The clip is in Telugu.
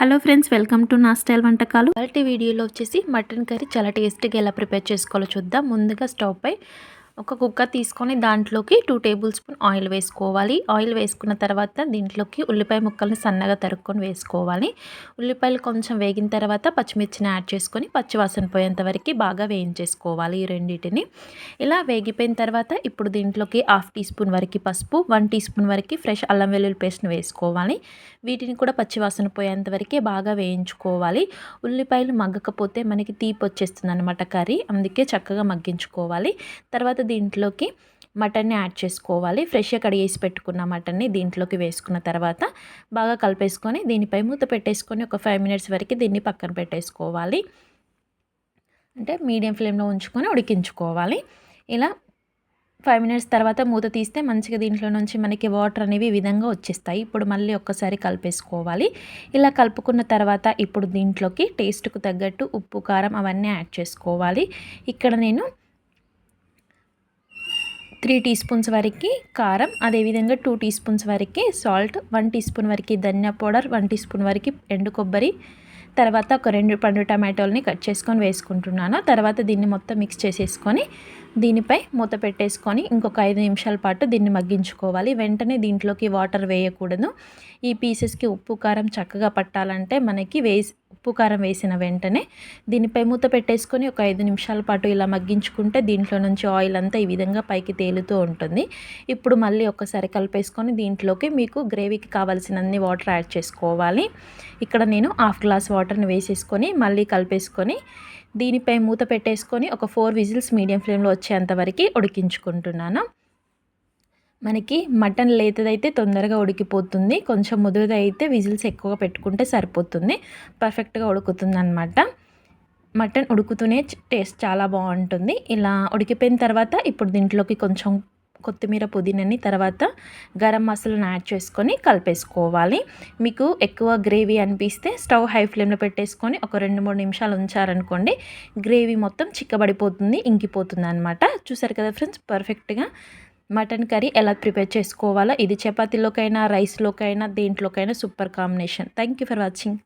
హలో ఫ్రెండ్స్ వెల్కమ్ టు నా స్టైల్ వంటకాలు. ఇవాళ వీడియోలో వచ్చేసి మటన్ కర్రీ చాలా టేస్ట్గా ఎలా ప్రిపేర్ చేసుకోవాలో చూద్దాం. ముందుగా స్టవ్ పై ఒక కుక్క తీసుకొని దాంట్లోకి టూ టేబుల్ స్పూన్ ఆయిల్ వేసుకోవాలి. ఆయిల్ వేసుకున్న తర్వాత దీంట్లోకి ఉల్లిపాయ ముక్కల్ని సన్నగా తరుక్కొని వేసుకోవాలి. ఉల్లిపాయలు కొంచెం వేగిన తర్వాత పచ్చిమిర్చిని యాడ్ చేసుకొని పచ్చివాసన పోయేంత వరకు బాగా వేయించేసుకోవాలి ఈ రెండింటిని. ఇలా వేగిపోయిన తర్వాత ఇప్పుడు దీంట్లోకి హాఫ్ టీ స్పూన్ వరకు పసుపు వన్ టీ స్పూన్ వరకు ఫ్రెష్ అల్లం వెల్లుల్లి పేస్ట్ని వేసుకోవాలి. వీటిని కూడా పచ్చివాసన పోయేంత వరకే బాగా వేయించుకోవాలి. ఉల్లిపాయలు మగ్గకపోతే మనకి తీపి వచ్చేస్తుంది అనమాట కర్రీ అందుకే చక్కగా మగ్గించుకోవాలి. తర్వాత దీంట్లోకి మటన్ని యాడ్ చేసుకోవాలి. ఫ్రెష్గా కడిగేసి పెట్టుకున్న మటన్ని దీంట్లోకి వేసుకున్న తర్వాత బాగా కలిపేసుకొని దీనిపై మూత పెట్టేసుకొని ఒక ఫైవ్ మినిట్స్ వరకు దీన్ని పక్కన పెట్టేసుకోవాలి. అంటే మీడియం ఫ్లేమ్లో ఉంచుకొని ఉడికించుకోవాలి. ఇలా ఫైవ్ మినిట్స్ తర్వాత మూత తీస్తే మంచిగా దీంట్లో నుంచి మనకి వాటర్ అనేవి ఈ విధంగా వచ్చేస్తాయి. ఇప్పుడు మళ్ళీ ఒక్కసారి కలిపేసుకోవాలి. ఇలా కలుపుకున్న తర్వాత ఇప్పుడు దీంట్లోకి టేస్ట్కు తగ్గట్టు ఉప్పు కారం అవన్నీ యాడ్ చేసుకోవాలి. ఇక్కడ నేను త్రీ టీ స్పూన్స్ వరకు కారం అదేవిధంగా టూ టీ స్పూన్స్ వరకు సాల్ట్ వన్ టీ స్పూన్ వరకు ధనియా పౌడర్ వన్ టీ స్పూన్ వరకు ఎండు కొబ్బరి. తర్వాత ఒక రెండు పండు టమాటోల్ని కట్ చేసుకొని వేసుకుంటున్నాను. తర్వాత దీన్ని మొత్తం మిక్స్ చేసేసుకొని దీనిపై మూత పెట్టేసుకొని ఇంకొక ఐదు నిమిషాల పాటు దీన్ని మగ్గించుకోవాలి. వెంటనే దీంట్లోకి వాటర్ వేయకూడదు. ఈ పీసెస్కి ఉప్పు కారం చక్కగా పట్టాలంటే మనకి వేసి ఉప్పు కారం వేసిన వెంటనే దీనిపై మూత పెట్టేసుకొని ఒక ఐదు నిమిషాల పాటు ఇలా మగ్గించుకుంటే దీంట్లో నుంచి ఆయిల్ అంతా ఈ విధంగా పైకి తేలుతూ ఉంటుంది. ఇప్పుడు మళ్ళీ ఒకసారి కలిపేసుకొని దీంట్లోకి మీకు గ్రేవీకి కావాల్సినన్ని వాటర్ యాడ్ చేసుకోవాలి. ఇక్కడ నేను హాఫ్ గ్లాస్ వాటర్ని వేసేసుకొని మళ్ళీ కలిపేసుకొని దీనిపై మూత పెట్టేసుకొని ఒక ఫోర్ విజిల్స్ మీడియం ఫ్లేమ్లో వచ్చేంత వరకు ఉడికించుకుంటున్నాను. మనకి మటన్ లేతదైతే తొందరగా ఉడికిపోతుంది. కొంచెం ముదురుదైతే విజిల్స్ ఎక్కువగా పెట్టుకుంటే సరిపోతుంది. పర్ఫెక్ట్గా ఉడుకుతుంది అనమాట మటన్ ఉడుకుతూనే టేస్ట్ చాలా బాగుంటుంది. ఇలా ఉడికిపోయిన తర్వాత ఇప్పుడు దీంట్లోకి కొంచెం కొత్తిమీర పుదీనని తర్వాత గరం మసాలాను యాడ్ చేసుకొని కలిపేసుకోవాలి. మీకు ఎక్కువ గ్రేవీ అనిపిస్తే స్టవ్ హై ఫ్లేమ్లో పెట్టేసుకొని ఒక రెండు మూడు నిమిషాలు ఉంచారనుకోండి గ్రేవీ మొత్తం చిక్కబడిపోతుంది ఇంకిపోతుంది అనమాట చూసారు కదా ఫ్రెండ్స్ పర్ఫెక్ట్గా మటన్ కర్రీ ఎలా ప్రిపేర్ చేసుకోవాలో ఇది చపాతీలోకైనా రైస్లోకైనా దేంట్లోకైనా super combination. Thank you for watching